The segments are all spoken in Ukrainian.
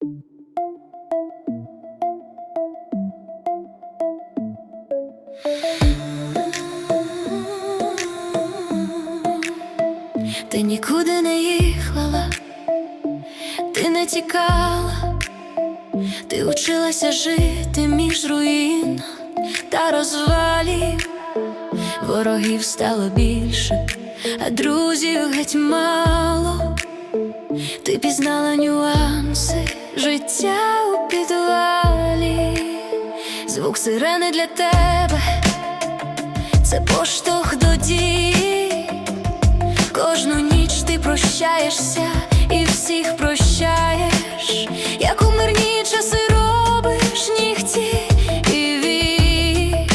Ти нікуди не їхала, ти не тікала, ти училася жити між руїн та розвалів, ворогів стало більше, а друзів геть мало. Ти пізнала нюанси життя у підвалі, звук сирени для тебе, це поштовх до дій. Кожну ніч ти прощаєшся і всіх прощаєш, як у мирні часи робиш нігті і вій,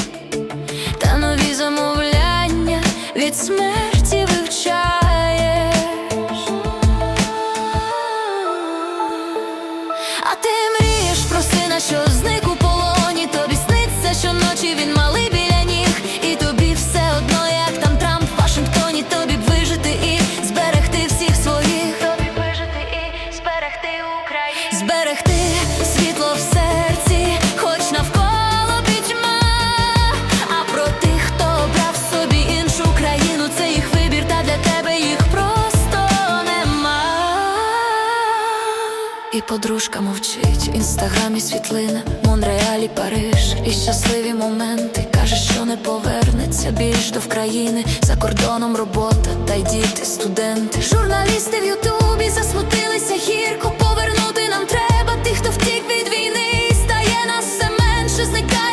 та нові замовляння від смерті що зник у полоні, тобі сниться щоночі він малий біля ніг, і тобі все одно, як там Трамп в Вашингтоні, тобі б вижити і зберегти всіх своїх, тобі вижити і зберегти Україну, зберегти і подружка мовчить інстаграмі світлина, Монреалі, Париж, і щасливі моменти каже, що не повернеться більш до країни за кордоном робота, та й діти, студенти. Журналісти в Ютубі засмутилися гірко. Повернути нам треба. Тих, хто втік від війни, стає нас все менше, зникає.